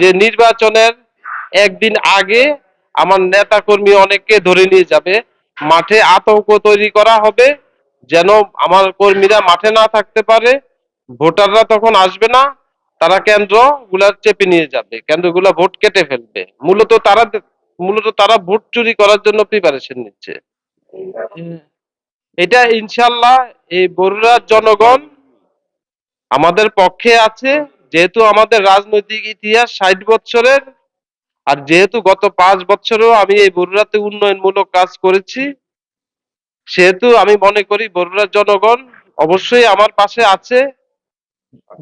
যে নির্বাচনের একদিন আগে আমার নেতা কর্মী অনেককে ধরে নিয়ে যাবে। মাঠে আতঙ্ক তৈরি করা হবে যেন আমার কর্মীরা মাঠে না থাকতে পারে। ভোটাররা তখন আসবে না, তারা কেন্দ্রগুলা চেপে নিয়ে যাবে, কেন্দ্রগুলা ভোট কেটে ফেলবে। মূলত তারা মূলত তারা ভোট চুরি করার জন্য প্রিপারেশন নিচ্ছে। এটা ইনশাল্লাহ এই বরুড়ার জনগণ আমাদের পক্ষে আছে। যেহেতু আমাদের রাজনৈতিক ইতিহাস ষাট বছরের, আর যেহেতু গত পাঁচ বছরেও আমি এই বরুড়াতে উন্নয়নমূলক কাজ করেছি, সেহেতু আমি মনে করি বরুড়ার জনগণ অবশ্যই আমার পাশে আছে।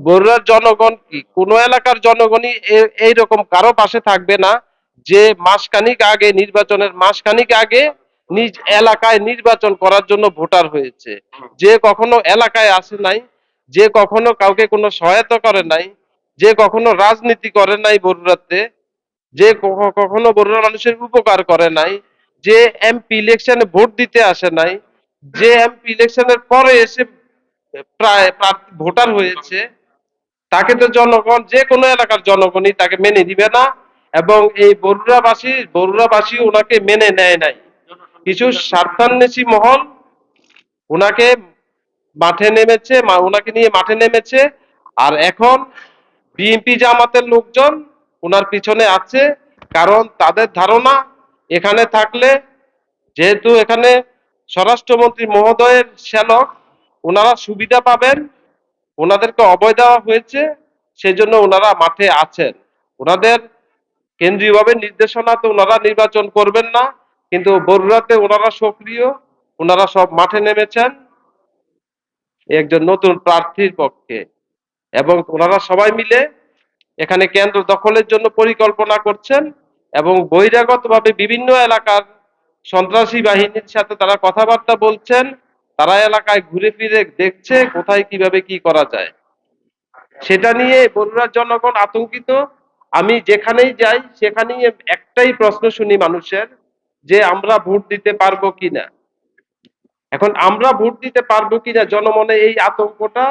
বরুড়ার জনগণ কি? কোনো এলাকার জনগণই এ- এইরকম কারও পাশে থাকবে না যে মাসখানিক আগে, নির্বাচনের মাসখানিক আগে নিজ এলাকায় নির্বাচন করার জন্য ভোটার হয়েছে। যে কখনো এলাকায় আসে নাই যে কখনো কাউকে কোনো সহায়তা করে নাই, যে কখনো রাজনীতি করে নাই বরুড়াতে যে কখনো বরুড়া মানুষের উপকার করে নাই, যে এমপি ইলেকশনে ভোট দিতে আসে নাই, যে এমপি ইলেকশনের পরে এসে প্রায় ভোটার হয়েছে, তাকে তো জনগণ, যে কোনো এলাকার জনগণই তাকে মেনে দিবে না এবং এই বরুড়াবাসী বরুড়াবাসী ওনাকে মেনে নেয় নাই। কিছু স্বার্থান্বেষী মহল ওনাকে মাঠে নেমেছে ওনাকে নিয়ে মাঠে নেমেছে। আর এখন বিএনপি জামাতের লোকজন ওনার পিছনে আছে, কারণ তাদের ধারণা এখানে থাকলে যেহেতু এখানে স্বরাষ্ট্রমন্ত্রী মহোদয়ের শ্যালক ওনারা সুবিধা পাবেন ওনাদেরকে অভয় দেওয়া হয়েছে, সেজন্য ওনারা মাঠে আছেন। ওনাদের কেন্দ্রীয়ভাবে নির্দেশনা তো ওনারা নির্বাচন করবেন না, কিন্তু বরুড়াতে ওনারা সক্রিয় ওনারা সব মাঠে নেমেছেন। একজন নতুন প্রার্থীর পক্ষে। এবং ওনারা সবাই মিলে এখানে কেন্দ্র দখলের জন্য পরিকল্পনা করছেন এবং বহিরাগতভাবে বিভিন্ন এলাকার সন্ত্রাসী বাহিনীর সাথে তারা কথাবার্তা বলছেন। তারা এলাকায় ঘুরে ফিরে দেখছে কোথায় কীভাবে কি করা যায়। সেটা নিয়ে বরুড়ার জনগণ আতঙ্কিত। আমি যেখানেই যাই, সেখানেই একটাই প্রশ্ন শুনি মানুষের, যে আমরা ভোট দিতে পারব কিনা। এখন আমরা ভোট দিতে পারব কিনা জনমনে এই আতঙ্কটা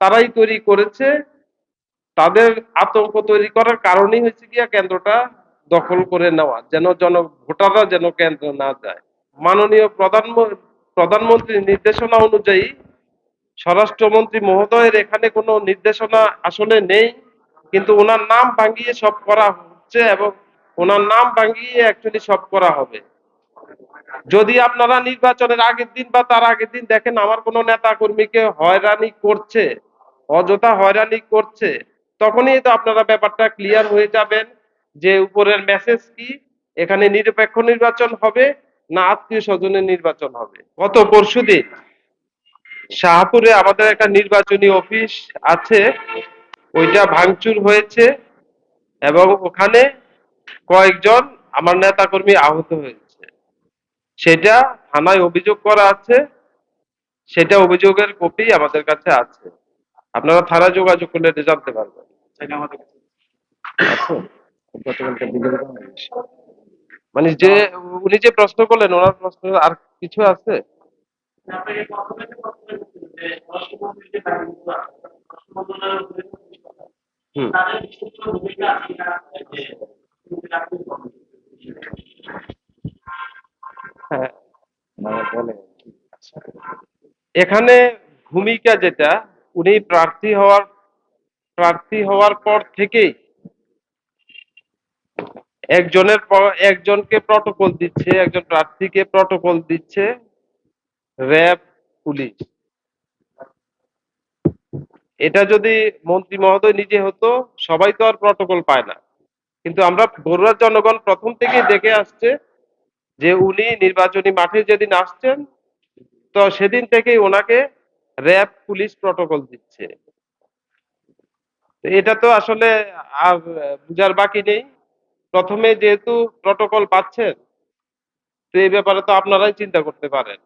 তারাই তৈরি করেছে। তাদের আতঙ্ক তৈরি করার কারণেই হয়েছে গিয়া কেন্দ্রটা দখল করে নেওয়া, যেন জন, ভোটাররা যেন কেন্দ্র না যায়। মাননীয় প্রধান প্রধানমন্ত্রীর নির্দেশনা অনুযায়ী স্বরাষ্ট্রমন্ত্রী মহোদয়ের এখানে কোনো নির্দেশনা আসলে নেই, কিন্তু ওনার নাম ভাঙিয়ে সব করা হচ্ছে এবং ওনার নাম ভাঙিয়ে অ্যাকচুয়ালি সব করা হবে। যদি আপনারা নির্বাচনের আগের দিন বা তার আগের দিন দেখেন আমার কোনো নেতা কর্মীকে হয়রানি করছে, অযথা হয়রানি করছে, তখনই তো আপনারা ব্যাপারটা ক্লিয়ার হয়ে যাবেন যে উপরের মেসেজ কি, এখানে নিরপেক্ষ নির্বাচন হবে না আত্মীয় স্বজনের নির্বাচন হবে। গত পরশুদিন শাহপুরে আমাদের একটা নির্বাচনী অফিস আছে, ওইটা ভাঙচুর হয়েছে এবং ওখানে কয়েকজন আমার নেতাকর্মী আহত হয়েছে। সেটা থানায় অভিযোগ করা আছে সেটা অভিযোগের কপি আমাদের কাছে আছে। আপনারা থানায় যোগাযোগ করলে এটা জানতে পারবেন। মানে যে উনি যে প্রশ্ন করলেন ওনার প্রশ্ন আর কিছু আছে? হুম। হ্যাঁ। এখানে ভূমিকা যেটা উনি প্রার্থী হওয়ার প্রার্থী হওয়ার পর থেকেই একজনের পর একজনকে প্রটোকল দিচ্ছে একজন প্রার্থীকে প্রটোকল দিচ্ছে র্যাব পুলিশ। এটা যদি মন্ত্রী মহোদয় নিজে হতো সবাই তো আর প্রটোকল পায় না। কিন্তু আমরা বড়ুয়ার জনগণ প্রথম থেকেই দেখে আসছে যে উনি নির্বাচনী মাঠে যেদিন আসছেন, তো সেদিন থেকেই ওনাকে র্যাব পুলিশ প্রটোকল দিচ্ছে। এটা তো আসলে আর বুঝার বাকি নেই। প্রথমে যেহেতু প্রটোকল পাচ্ছেন, তো এই ব্যাপারে তো আপনারাই চিন্তা করতে পারেন।